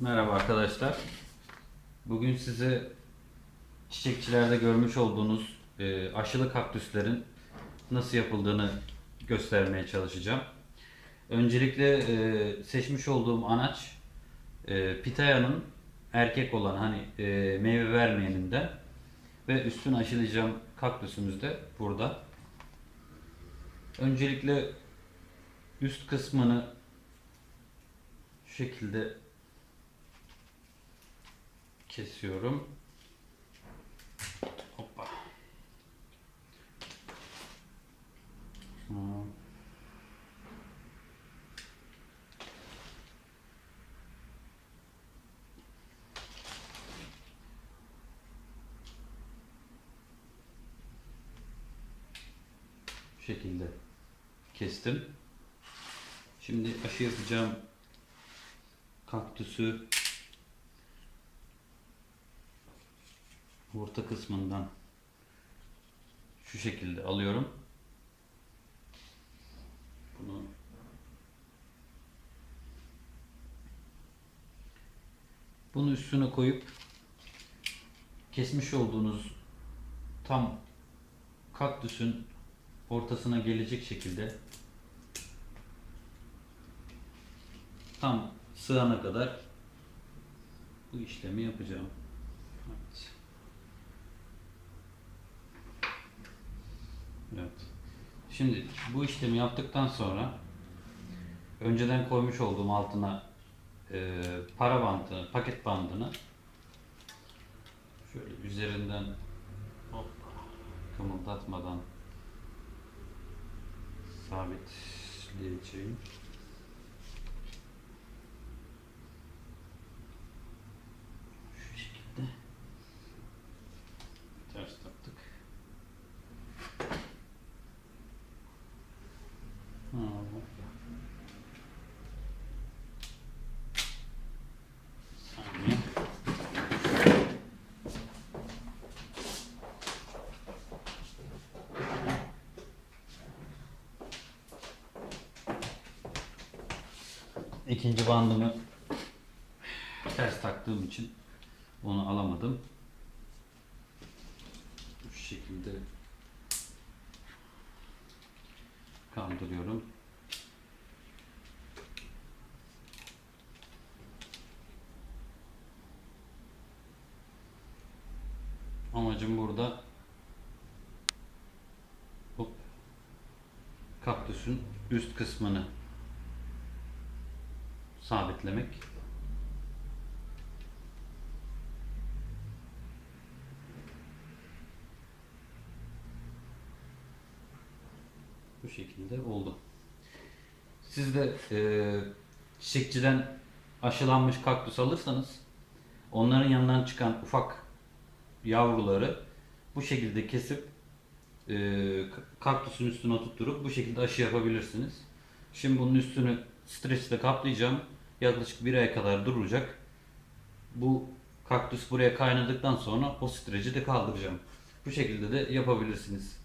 Merhaba arkadaşlar. Bugün size çiçekçilerde görmüş olduğunuz e, aşılı kaktüslerin nasıl yapıldığını göstermeye çalışacağım. Öncelikle e, seçmiş olduğum anaç e, pitaya'nın erkek olan hani meyve vermeyeninden ve üstüne aşılayacağım kaktüsümüz de burada. Öncelikle üst kısmını şu şekilde kesiyorum. Hoppa. Şunu- şekilde kestim. Şimdi aşı yapacağım kaktüsü orta kısmından şu şekilde alıyorum. Bunu bunu üstüne koyup kesmiş olduğunuz tam kaktüsün ortasına gelecek şekilde tam sığana kadar bu işlemi yapacağım. Evet. Evet. Şimdi bu işlemi yaptıktan sonra önceden koymuş olduğum altına e, para bandını, paket bandını şöyle üzerinden hop, kımıldatmadan sabitleyeceğim. Şu şekilde ters taktık. İkinci bandımı ters taktığım için onu alamadım. Bu şekilde kaldırıyorum. Amacım burada hop, kaktüsün üst kısmını sabitlemek. Bu şekilde oldu. Siz de e, çiçekçiden aşılanmış kaktüs alırsanız onların yanından çıkan ufak yavruları bu şekilde kesip e, kaktüsün üstüne tutturup bu şekilde aşı yapabilirsiniz. Şimdi bunun üstünü streçle kaplayacağım. Yaklaşık bir ay kadar duracak. Bu kaktüs buraya kaynadıktan sonra o streci de kaldıracağım. Bu şekilde de yapabilirsiniz.